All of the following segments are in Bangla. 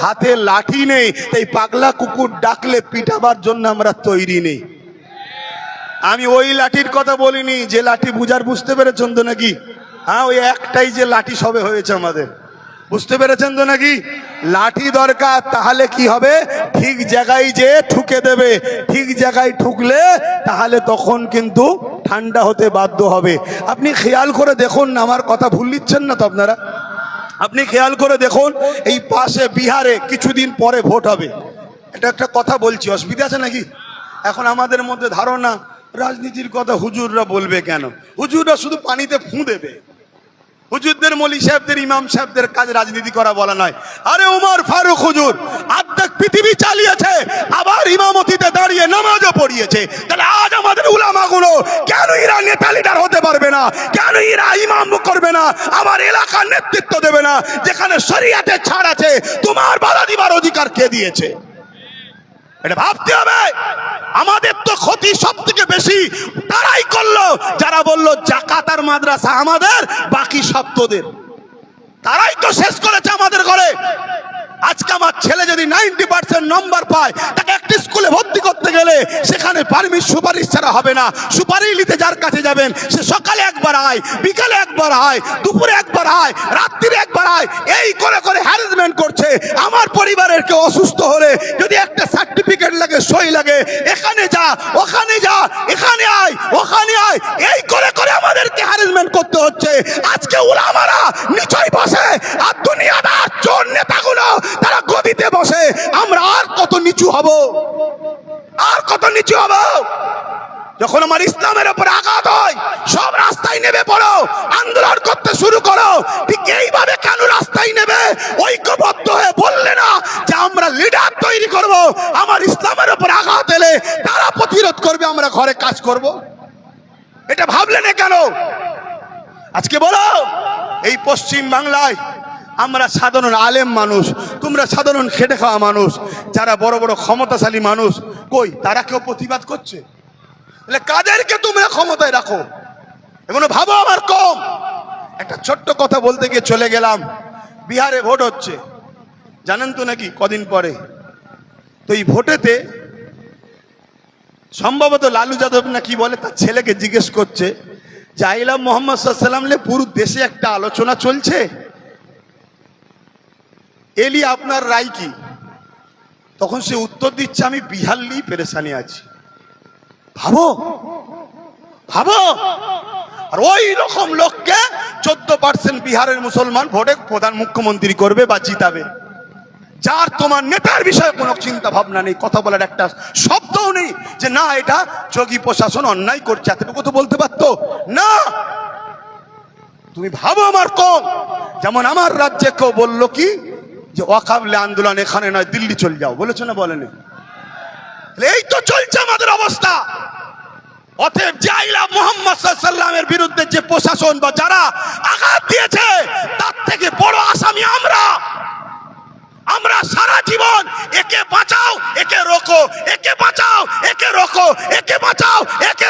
হাতে লাঠি নেই তাই পাগলা কুকুর ডাকলে পিটাবার জন্য আমরা তৈরি নেই। আমি ওই লাঠির কথা বলিনি, যে লাঠি বুঝার বুঝতে পেরেছেন তো নাকি? হ্যাঁ ওই একটাই যে লাঠি সবে হয়েছে আমাদের। বুঝতে পেরেছেন তো নাকি? লাঠি দরকার, তাহলে কি হবে? ঠিক জায়গায় যে ঠুকে দেবে, ঠিক জায়গায় ঠুকলে তাহলে তখন কিন্তু ঠান্ডা হতে বাধ্য হবে। আপনি খেয়াল করে দেখুন না আমার কথা ভুল নিচ্ছেন না তো আপনারা? আপনি খেয়াল করে দেখুন, এই পাশে বিহারে কিছুদিন পরে ভোট হবে। এটা একটা কথা বলছি, অসুবিধা আছে নাকি? এখন আমাদের মধ্যে ধারণা, রাজনীতির কথা হুজুররা বলবে কেন? হুজুররা শুধু পানিতে ফু দেবে। হুজুরদের মলি সাহেবদের, ইমাম সাহেবদের কাজ রাজনীতি করা বলা নয়। আরে উমর ফারুক হুজুর, আর্ধেক পৃথিবী চালিয়েছে, আবার ইমামতিতে দাঁড়িয়ে নামাজও পড়িয়েছে। তাহলে আজ আমাদের উলামাগুলো কেন ইরা নেতা লিডার হতে পারবে না? কেন ইরা ইমাম করবে না, আমার এলাকার নেতৃত্ব দেবে না, যেখানে শরিয়াতে ছাড় আছে, তোমার বাধা দিবার অধিকার কে দিয়েছে? এটা ভাবতে হবে। আমাদের তো ক্ষতি সব থেকে বেশি তারাই করল, যারা বলল, জাকাত আর মাদ্রাসা আমাদের, বাকি সব তোদের। তারাই তো শেষ করেছে আমাদের ঘরে। আজকে আমার ছেলে যদি নাইনটি পার্সেন্ট নম্বর পায়, তাকে একটি স্কুলে ভর্তি গেলে সেখানে পারমিট সুপারিশ ছাড়া হবে না। সুপারিশ নিতে যার কাছে যাবেন, সে সকালে একবার আয়, বিকালে একবার আয়, দুপুরে একবার আয়, রাত্রিরে একবার আয়, এই করে করে হ্যারাসমেন্ট করছে। আমার পরিবারের কেউ অসুস্থ হলে যদি একটা সার্টিফিকেট লাগে, সই লাগে, এখানে যা, ওখানে যা, এখানে আয়, ওখানে আয়, এই করে করে আমাদেরকে হ্যারাসমেন্ট করতে হচ্ছে। আজকে ওলামারা নিচয় বসে, আর দুনিয়াদার চোর নেতাগুলো তারা গদিতে বসে, আমরা আর কত নিচু হব? আর কত নিচু হব? যখন আমার ইসলামের উপর আঘাত হয়, সব রাস্তায় নেমে পড়ো, আন্দোলন করতে শুরু করো। ঠিক এইভাবে কেন রাস্তায় নেবে ঐক্যবদ্ধ হয়ে বললে না যে আমরা লিডার তৈরি করব। আমার ইসলামের উপর আঘাত এলে তারা প্রতিরোধ করবে, আমরা ঘরে কাজ করব। এটা ভাবলে না কেন? আজকে বলো, এই পশ্চিম বাংলায় আমরা সাধারণ আলেম মানুষ, তোমরা সাধারণ খেটে খাওয়া মানুষ, যারা বড় বড় ক্ষমতাশালী মানুষ, কই, তারা কেউ প্রতিবাদ করছে? তাহলে কাদেরকে তোমরা ক্ষমতায় রাখো? এগুলো ভাবো আমার কম। একটা ছোট্ট কথা বলতে গিয়ে চলে গেলাম। বিহারে ভোট হচ্ছে। জানেন তো নাকি কদিন পরে? তো এই ভোটেতে সম্ভবত লালু যাদব না কি বলে, তার ছেলেকে জিজ্ঞেস করছে আইলাম মোহাম্মদ সাল্লাম পুরো দেশে একটা আলোচনা চলছে? এলি আপনার রায় কি? তখন সে উত্তর দিচ্ছে, আমি বিহার নিয়ে পেরেশানি আছি। ভাবো ভাবো। আর ওই রকম লোককে চোদ্দ পার্সেন্ট বিহারের মুসলমান ভোটে প্রধান মুখ্যমন্ত্রী করবে বা জিতাবে। যার তোমার নেতার বিষয়ে কোনো চিন্তা ভাবনা নেই, কথা বলার একটা শব্দও নেই যে না, এটা যোগী প্রশাসন অন্যায় করছে, এতটুকু তো বলতে পারতো। না! তুমি ভাবো আমার কম। যেমন আমার রাজ্যে কেউ বলল কি যে ওয়াকাবলে আন্দোলন এখানে নয়, দিল্লি চলে যাও। বলেছ না বলেনি? এই তো চলছে আমাদের অবস্থা। অতএব জাইলা মোহাম্মদ সাল্লামের বিরুদ্ধে যে প্রশাসন বা যারা আঘাত দিয়েছে, তার থেকে বড় আসামি আমরা। আমরা সারা জীবন একে বাঁচাও, একে একে বাঁচাও, একে একে বাঁচাও, একে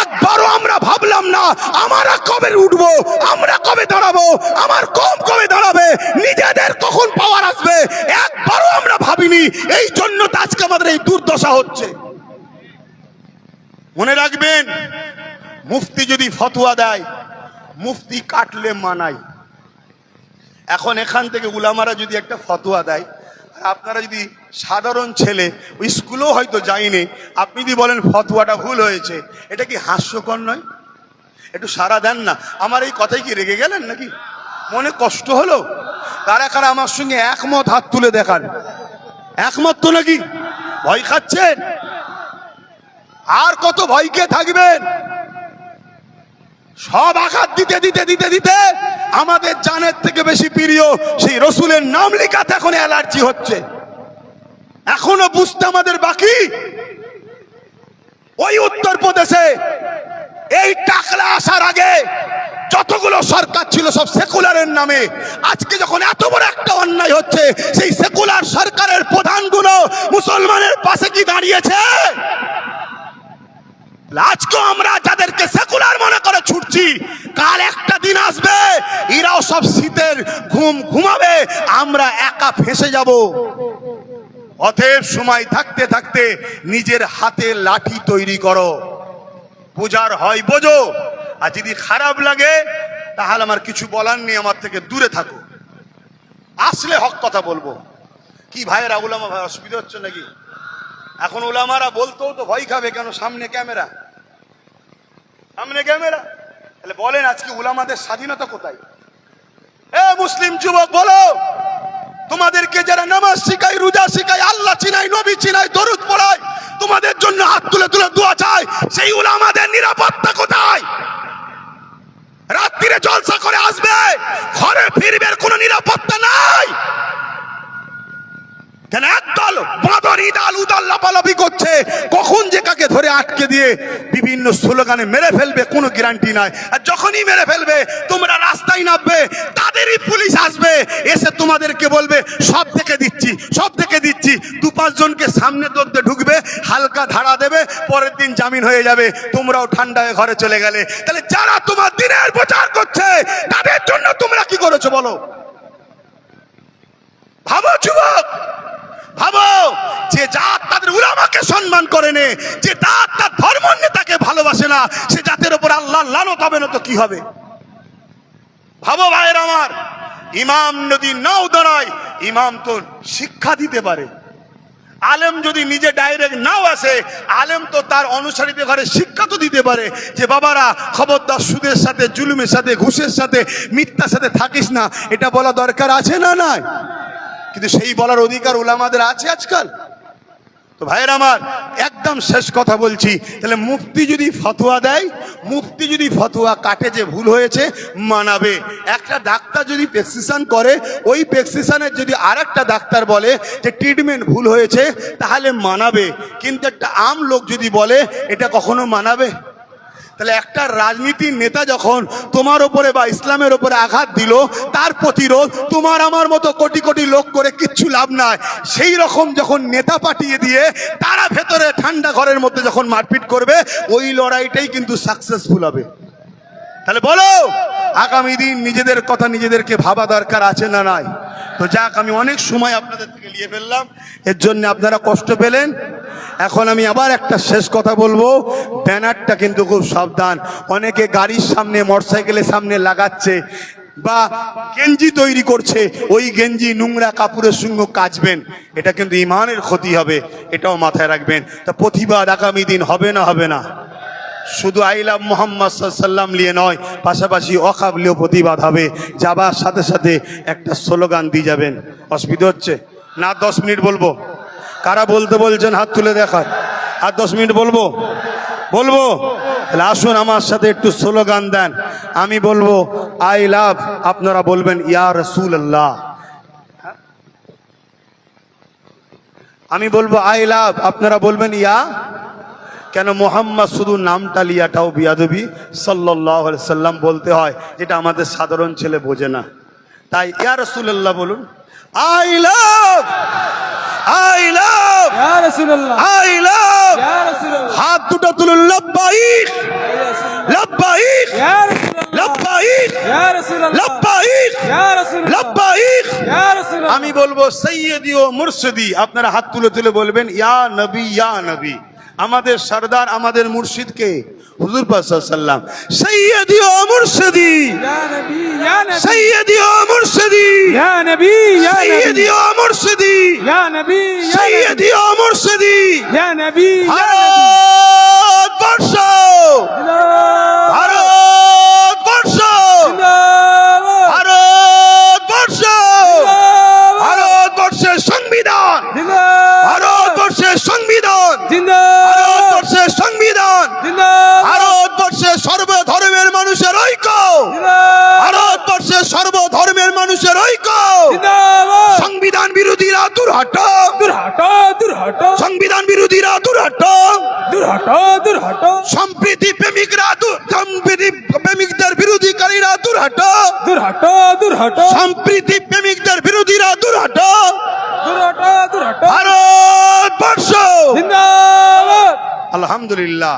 একবারও আমরা ভাবলাম না, আমরা কবে উঠবো, আমরা কবে দাঁড়াবো, আমার কম কবে দাঁড়াবে নিজেদের কখন পাওয়ার আসবে একবারও এই জন্য তো আজকে আমাদের এই দুর্দশা হচ্ছে। মনে রাখবেন, মুফতি যদি ফতুয়া দেয়, মুফতি কাটলে মানায়। এখন এখান থেকে উলামারা যদি একটা ফতোয়া দেয় আপনারা যদি সাধারণ ছেলে, ওই স্কুলেও হয়তো যায়নি, আপনি যদি বলেন ফতোয়াটা ভুল হয়েছে, এটা কি হাস্যকর নয়? একটু সারা দেন না। আমার এই কথাই কি রেগে গেলেন নাকি? মনে কষ্ট হলো? কারা কারা আমার সঙ্গে একমত হাত তুলে দেখান। একমত তো নাকি? ভয় খাচ্ছেন? আর কত ভয়কে থাকবেন? সব আঘাত দিতে দিতে দিতে দিতে আমাদের জানের থেকে বেশি প্রিয় সেই রসুলের নাম লেখাতে এখন অ্যালার্জি হচ্ছে। এখনও বুঝতে আমাদের বাকি? ওই উত্তরপ্রদেশে এই টাকলা আসার আগে যতগুলো সরকার ছিল সব সেকুলারের নামে। আজকে যখন এত বড় একটা অন্যায় হচ্ছে, সেই সেকুলার সরকারের প্রধানগুলো মুসলমানের পাশে কি দাঁড়িয়েছে? আজকে আমরা যাদেরকে সেকুলার মনে করে ছুটছি, কাল একটা দিন আসবে, এরাও সব শীতের ঘুম ঘুমাবে, আমরা একা ফেসে যাব। অতএব সময় থাকতে থাকতে নিজের হাতে লাঠি তৈরি করো। পূজার হয়, বোঝো। আর যদি খারাপ লাগে, তাহলে আমার কিছু বলার নেই, আমার থেকে দূরে থাকো। আসলে হক কথা বলব। কি ভাইয়েরা উলামা ভাই, অসুবিধা হচ্ছে নাকি? এখন উলামারা বলতেও তো ভয় খাবে কেন সামনে ক্যামেরা? সামনে ক্যামেরা? তাহলে বলেন আজকে উলামাদের স্বাধীনতা কোথায়? এ মুসলিম যুবক, বলো। তোমাদেরকে যারা নামাজ শিখায়, রোজা শিখায়, আল্লাহ চিনাই নবী চিনাই দরুদ পড়ায়, তোমাদের জন্য হাত তুলে তুলে দোয়া চায়, সেই উলামাদের নিরাপত্তা কোথায় রাত্রিরে জলসা করে আসবে। ঘরে ফিরবে কোনো নিরাপত্তা নাই। কেন একদল বাঁদর, ইদাল, উদাল লাপালাপি করছে। কখন যে কাকে ধরে আটকে দিয়ে বিভিন্ন স্লোগানে মেরে ফেলবে কোনো গ্যারান্টি নাই। আর যখনই মেরে ফেলবে, তোমরা রাস্তায় নামবে, তাদেরই পুলিশ আসবে। এসে তোমাদেরকে বলবে, সব থেকে দিচ্ছি, সব থেকে দিচ্ছি। দু পাঁচজনকে সামনে দৌড়তে ঢুকবে, হালকা ধারা দেবে, পরের দিন জামিন হয়ে যাবে। তোমরাও ঠান্ডা হয়ে ঘরে চলে গেলে। তাহলে যারা তোমার দিনের প্রচার করছে তাদের জন্য তোমরা কি করেছ বলো ভাবো যুবক ভাবো যে জাত তাদের উলামাকে সম্মান করে নে যে জাত তার ধর্ম নেতাকে ভালোবাসে না সে জাতের উপর আল্লাহ লানত হবে না তো কি হবে? ভাবো ভাইয়ের আমার, ইমাম যদি নাও দাঁড়ায়, ইমাম তো শিক্ষা দিতে পারে। আলেম যদি নিজে ডাইরেক্ট নাও আসে, আলেম তো তার অনুসারীদের ঘরে শিক্ষা তো দিতে পারে যে, বাবারা, খবরদার সুদের সাথে, জুলুমের সাথে, ঘুষের সাথে, মিথ্যার সাথে থাকিস না। এটা বলা দরকার আছে না নাই? কিন্তু সেই বলার অধিকার ওলামাদের আছে আজকাল? তো ভাইয়ের আমার, একদম শেষ কথা বলছি। তাহলে মুক্তি যদি ফতোয়া দেয়, মুক্তি যদি ফতোয়া কাটে যে ভুল হয়েছে, মানাবে। একটা ডাক্তার যদি প্রেসক্রিপশান করে, ওই প্রেসক্রিপশানের যদি আর একটা ডাক্তার বলে যে ট্রিটমেন্ট ভুল হয়েছে, তাহলে মানাবে। কিন্তু একটা আম লোক যদি বলে, এটা কখনো মানাবে? তাহলে একটা রাজনীতির নেতা যখন তোমার ওপরে বা ইসলামের ওপরে আঘাত দিল, তার প্রতিরোধ তোমার আমার মতো কোটি কোটি লোক করে কিচ্ছু লাভ নাই। সেই রকম যখন নেতা পাঠিয়ে দিয়ে তারা ভেতরে ঠান্ডা ঘরের মধ্যে যখন মারপিট করবে, ওই লড়াইটাই কিন্তু সাকসেসফুল হবে। তাহলে বলো, আগামী দিন নিজেদের কথা নিজেদেরকে ভাবা দরকার আছে না নাই? তো যাক, আমি অনেক সময় আপনাদের থেকে নিয়ে ফেললাম। এর জন্য আপনারা কষ্ট পেলেন। এখন আমি আবার একটা শেষ কথা বলব। ব্যানারটা কিন্তু খুব সাবধান। অনেকে গাড়ির সামনে, মোটরসাইকেলের সামনে লাগাচ্ছে বা গেঞ্জি তৈরি করছে। ওই গেঞ্জি নোংরা কাপড়ের সঙ্গে কাচবেন। এটা কিন্তু ইমানের ক্ষতি হবে, এটাও মাথায় রাখবেন। তা প্রতিবাদ আগামী দিন হবে না হবে না? শুধু আইলাম মোহাম্মদ সাল্লাম নিয়ে নয়, পাশাপাশি অকাবলীয় প্রতিবাদ হবে। যাবার সাথে সাথে একটা স্লোগান দিয়ে যাবেন। অসুবিধা হচ্ছে? না, দশ মিনিট বলব। কারা বলতে বলছেন? হাত তুলে দেখার আর দশ মিনিট বলব? বলব? তাহলে আসুন আমার সাথে একটু স্লোগান দেন। আমি বলব, আই লাভ, আপনারা বলবেন, ইয়া রসুল আল্লাহ আমি বলব, আই লাভ, আপনারা বলবেন, ইয়া? কেন মোহাম্মদ শুধু নামটা লিয়াটাও বিয়াদবি সাল্লাহ সাল্লাম বলতে হয়। যেটা আমাদের সাধারণ ছেলে বোঝে না। তাই, ইয়া রসুল্লাহ বলুন। I love I love I love হাত দুটো তুলুন লব্বাইক লব্বাইক লব্বাইক লব্বাইক লব্বাইক আমি বলব সৈয়দি ও মুর্শিদি আপনারা হাত তুলে তুলে বলবেন ইয়া নবী ইয়া নবী। আমাদের সর্দার আমাদের মুর্শিদকে হুজুর পাশাল্লাম সৈয়দি ও মুর্শিদি সৈয়দি ও মুর্শিদি সৈয়দি ও মুর্শিদি সৈয়দি ও মুর্শিদি ইয়া নবী ইয়া নবী ভারতবর্ষ ভারতবর্ষ ভারতবর্ষ ভারতবর্ষের সংবিধান ভারতবর্ষের সংবিধান ভারতবর্ষের সংবিধান ভারতবর্ষের সর্বধর্মের মানুষের ঐক্য ভারতবর্ষের সর্বধর্মের মানুষের ঐক্য সংবিধান বিরোধীরা দূর হট সংবিধান বিরোধীরা দূর দুরাট সম্প্রীতি প্রেমিকরা দূর- সম্প্রীতি প্রেমিকদের বিরোধীকারীরা দূর দুরাট সম্প্রীতি প্রেমিকদের বিরোধীরা দূর হট ভারতবর্ষ! আলহামদুলিল্লাহ।